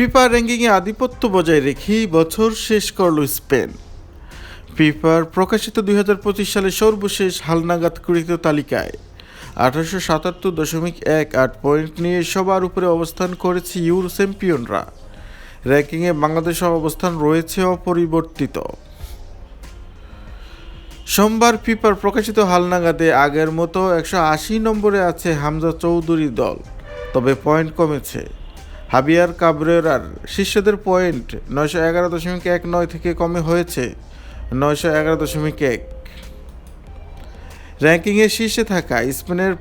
FIFA র্যাঙ্কিংয়ে আধিপত্য বজায় রেখেই বছর শেষ করল স্পেন। ফিফার প্রকাশিত দুই সালে সর্বশেষ হালনাগাদ কৃত তালিকায় আঠারোশো সাতাত্তর দশমিক এক আট পয়েন্ট নিয়ে সবার উপরে অবস্থান করেছে ইউরো চ্যাম্পিয়নরা। র্যাঙ্কিংয়ে বাংলাদেশের অবস্থান রয়েছে অপরিবর্তিত। সোমবার ফিফার প্রকাশিত হালনাগাদে আগের মতো একশো আশি নম্বরে আছে হামজা চৌধুরী দল, তবে পয়েন্ট কমেছে। হাবিয়ার কাবরেরার শিষ্যদের পয়েন্ট নয়শো এগারো দশমিক এক নয় থেকে কমে হয়েছে নয়শো এগারো দশমিক এক। র্যাঙ্কিংয়ে শীর্ষে থাকা স্পেনের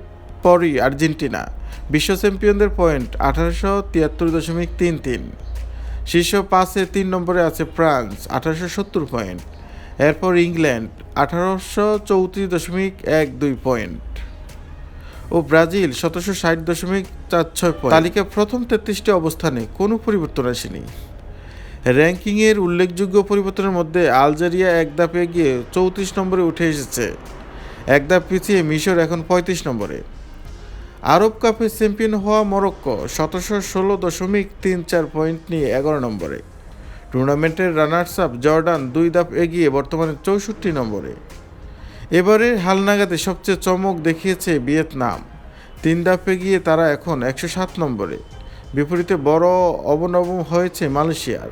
পরই আর্জেন্টিনা বিশ্ব চ্যাম্পিয়নদের পয়েন্ট আঠারোশো তিয়াত্তর দশমিক তিন তিন। শীর্ষ পাঁচে তিন নম্বরে আছে ফ্রান্স, আঠারোশো সত্তর পয়েন্ট। এরপর ইংল্যান্ড, আঠারোশো চৌত্রিশ দশমিক এক দুই পয়েন্ট। ও ব্রাজিল সতেরোশো ষাট দশমিক চার ছয় পয়েন্ট। তালিকা প্রথম তেত্রিশটি অবস্থানে কোনো পরিবর্তন আসেনি। র্যাঙ্কিংয়ের উল্লেখযোগ্য পরিবর্তনের মধ্যে আলজেরিয়া এক ধাপে গিয়ে চৌত্রিশ নম্বরে উঠে এসেছে। এক ধাপ পিছিয়ে মিশর এখন পঁয়ত্রিশ নম্বরে। আরব কাপে চ্যাম্পিয়ন হওয়া মরক্কো সতেরোশো ষোলো দশমিক তিন চার পয়েন্ট নিয়ে এগারো নম্বরে। টুর্নামেন্টের রানার্স আপ জর্ডান দুই ধাপ এগিয়ে বর্তমানে চৌষট্টি নম্বরে। এবারের হালনাগাতে সবচেয়ে চমক দেখিয়েছে ভিয়েতনাম। তিন ধাপে গিয়ে তারা এখন একশো সাত নম্বরে। বিপরীতে বড় অবনবম হয়েছে মালয়েশিয়ার।